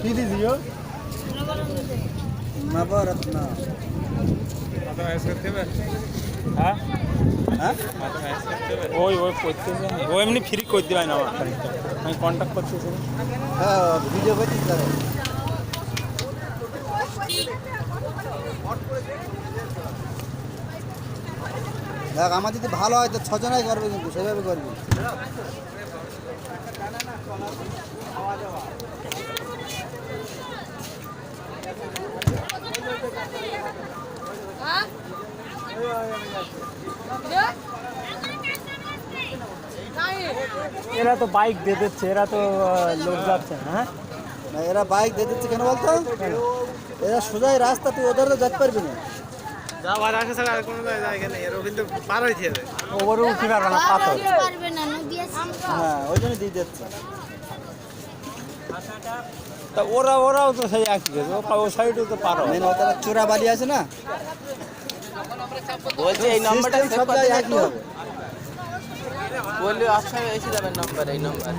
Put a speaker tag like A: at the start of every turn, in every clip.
A: কি দিছিও নবরত্ন
B: হ্যাঁ
A: হ্যাঁ
B: ওই ওই করতেছে ও এমনি ফ্রি করে দেবে না আমার। আমি কন্ট্যাক্ট করতেছি
A: হ্যাঁ ভিডিও করছিস তারা দেখ আমার যদি ভালো হয় তো ছজনাই করবে কিন্তু সেভাবে করবি।
B: এরা তো বাইক দিয়ে দিচ্ছে এরা তো লোক যাচ্ছে না হ্যাঁ?
A: না এরা বাইক দিয়ে দিচ্ছে কেন বলতো? এরা সোজাই রাস্তা তুই ওদের তো যেতে পারবি না।
B: ওপরে পারবে পাথর।
C: পারবে না নদী আছে।
A: হ্যাঁ ওই জন্য দিয়ে দিচ্ছে।
B: তা ওরা ওরাও তো সেই একই ও সাইডেও তো পারো
A: মেন ওদের চোরা বালি আছে না?
D: বলছি এই নম্বরটা
A: System
D: সেভ
A: সব
D: করে
A: জায়গায়
D: দিন
A: একই
D: একটু
A: হবে
D: বললে আচ্ছা এসে যাবে নম্বর এই নম্বর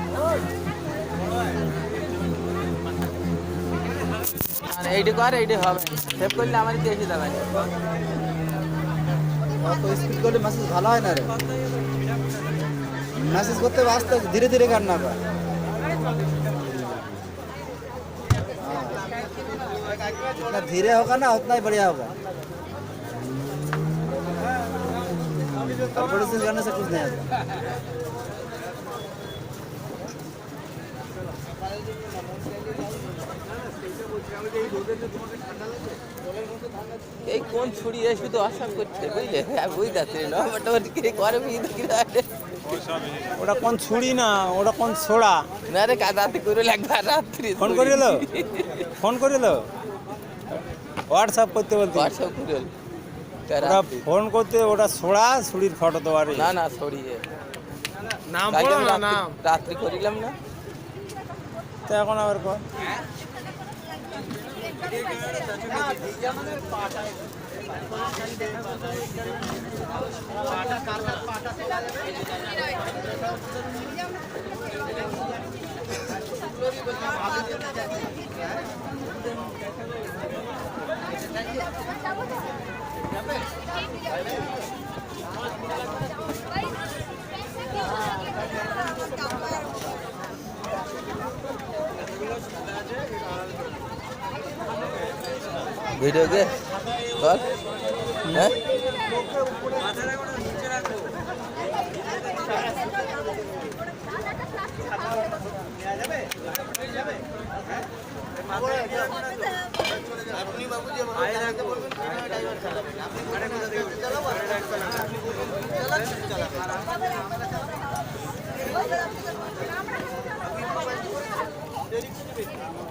D: আর এইটি কর এইটি হবে সেভ করলে আমার দিয়ে এসে যাবে
A: অত স্পিড করলে মেসেজ ভালো হয় না রে মেসেজ করতে হবে আস্তে আস্তে ধীরে ধীরে কাট না পায় जितना धीरे होगा ना उतना ही बढ़िया होगा कंपटीशन करने से कुछ नहीं आता
D: এই কোন ছুরি এ শুধু আশা করছে বুঝলে হ্যাঁ বুঝতে পারছি নম্বরটা ওর কি করে বুঝতে কি রাখে
B: ওটা কোন ছুরি না ওটা কোন ছোড়া
D: না রে কাদাতে করে লাগবে আর রাত্রি
B: ফোন করিল ফোন করিল হোয়াটসঅ্যাপ করতে বলতে
D: হোয়াটসঅ্যাপ করে
B: ওটা ফোন করতে ওটা ছোড়া ছুরির ফটো তো আর
D: না না ছড়িয়ে
E: নাম
D: আমি
E: না
D: রাত্রি-
E: নাম।
D: রাত্রি করিলাম না।
B: তো এখন আবার কর।
D: ভিডিও কে? কর হ্যাঁ? যাবে যাবে চালাবেন।